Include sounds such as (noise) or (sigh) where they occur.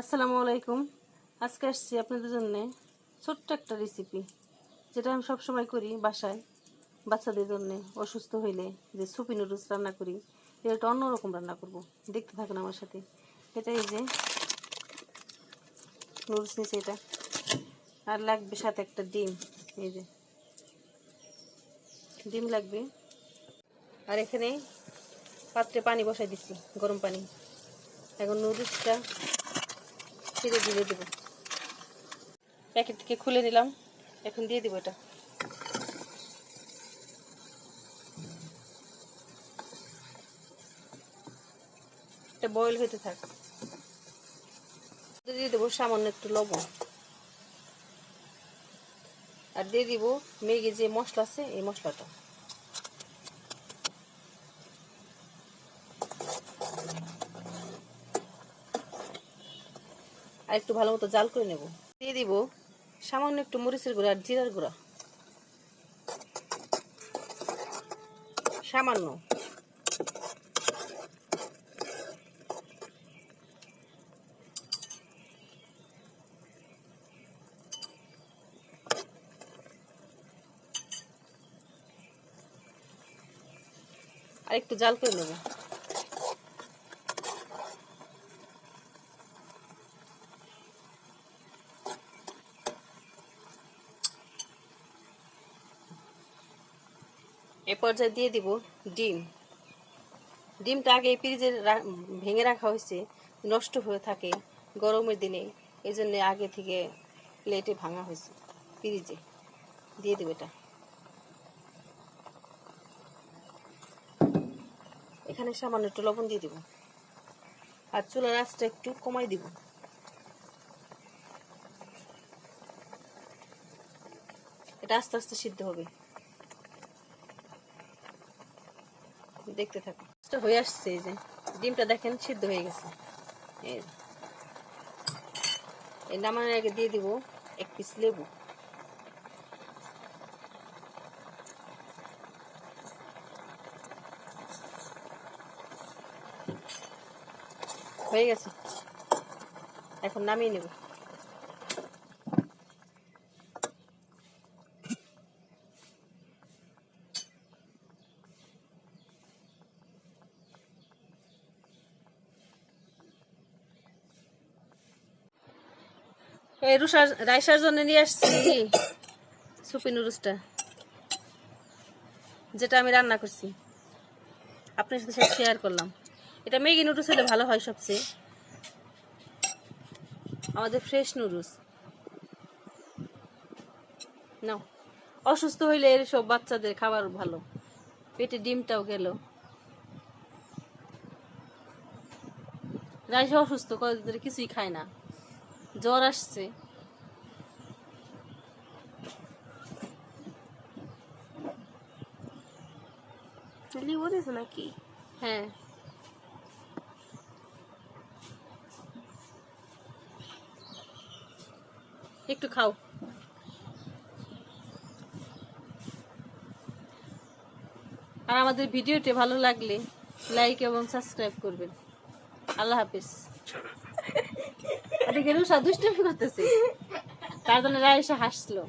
আসসালামু আলাইকুম। আজকে আসছি আপনাদের জন্য ছোট্ট একটা রেসিপি যেটা আমি সবসময় করি বাসায় বাচ্চাদের জন্য, অসুস্থ হইলে যে সুপি নুডলস রান্না করি, এটা অন্যরকম রান্না করব। দেখতে থাকুন আমার সাথে। এটা এই যে নুডলস নিচে এটা। আর লাগবে সাথে একটা ডিম, এই যে। ডিম লাগবে। আর এখানে পাত্রে পানি বসাই দিচ্ছি, গরম পানি। এখন নুডলসটা ছিঁড়ে দিয়ে দেবো। প্যাকেট থেকে খুলে নিলাম, এখন দিয়ে দিব এটা। এটা বয়েল হতে থাক। দিয়ে দেবো সামান্য একটু লবণ। আর দিয়ে দিব মেঘে যে মশলা আছে, এই মশলাটা। আর একটু ভালো মতো জাল করে নেব। দিয়ে দিব সামান্য একটু মরিচের গুঁড়া আর জিরার গুঁড়া। সামান্য। আর একটু জাল করে নেব। এ পর্যায়ে দিয়ে দিব ডিম। ডিমটা আগে ফ্রিজে ভেঙে রাখা হয়েছে, নষ্ট হয়ে থাকে গরমের দিনে। এই জন্য আগে থেকে প্লেটে ভাঙা হয়েছে, ফ্রিজে। দিয়ে দেবো এটা। এখানে সামান্য একটু লবণ দিয়ে দিব। আর চুলার আঁচটা একটু কমাই দিব। এটা আস্তে আস্তে সিদ্ধ হবে। দেখতে থাকুন। হয়ে আসছে এই যে, ডিমটা দেখেন সিদ্ধ হয়ে গেছে। এই এই নামানোর আগে দিয়ে দিব এক পিস লেবু। হয়ে গেছে। এখন নামিয়ে নেব। এই রুষার রাইসার জন্য নিয়ে আসছি সুপি নুডলসটা, যেটা আমি রান্না করছি। আপনার সাথে সাথে শেয়ার করলাম। এটা ম্যাগি নুডলস হলে ভালো হয় সবচেয়ে। আমাদের ফ্রেশ নুডলস। নাও। অসুস্থ হইলে এর সব বাচ্চাদের খাবার ভালো। পেটে ডিমটাও গেল। রাইসা অসুস্থ, কয়েকদিন ধরে কিছুই খায় না। জ্বর আসছে। লিবো নাকি? হ্যাঁ। একটু খাও। আর আমাদের ভিডিওটি ভালো লাগলে লাইক এবং সাবস্ক্রাইব করবেন। আল্লাহ হাফিজ। (laughs) এদিকে রুষা দুষ্টুমি করতেছে। তার জন্য রায় এসে হাসলো।